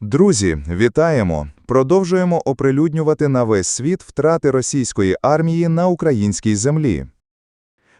Друзі, вітаємо! Продовжуємо оприлюднювати на весь світ втрати російської армії на українській землі.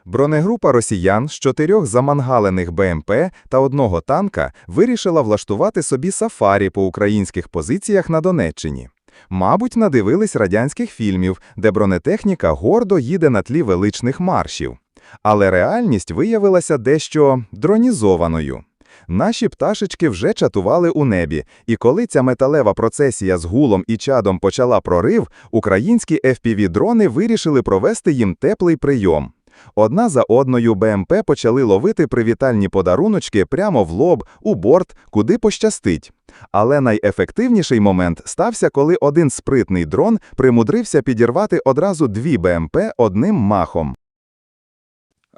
Бронегрупа росіян з чотирьох замангалених БМП та одного танка вирішила влаштувати собі сафарі по українських позиціях на Донеччині. Мабуть, надивились радянських фільмів, де бронетехніка гордо їде на тлі величних маршів. Але реальність виявилася дещо дронізованою. Наші пташечки вже чатували у небі, і коли ця металева процесія з гулом і чадом почала прорив, українські FPV-дрони вирішили провести їм теплий прийом. Одна за одною БМП почали ловити привітальні подаруночки прямо в лоб, у борт, куди пощастить. Але найефективніший момент стався, коли один спритний дрон примудрився підірвати одразу дві БМП одним махом.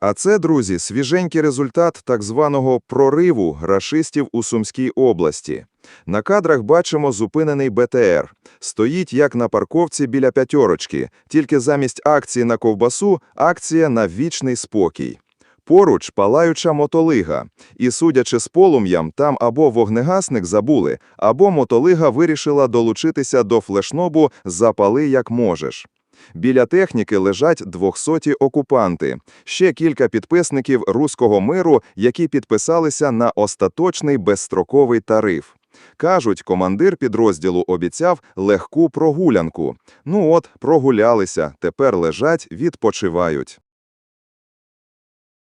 А це, друзі, свіженький результат так званого прориву рашистів у Сумській області. На кадрах бачимо зупинений БТР. Стоїть як на парковці біля п'ятерочки, тільки замість акції на ковбасу – акція на вічний спокій. Поруч палаюча мотолига. І, судячи з полум'ям, там або вогнегасник забули, або мотолига вирішила долучитися до флешнобу «Запали як можеш». Біля техніки лежать двохсоті окупанти, ще кілька підписників руського миру, які підписалися на остаточний безстроковий тариф. Кажуть, командир підрозділу обіцяв легку прогулянку. Ну от, прогулялися, тепер лежать, відпочивають.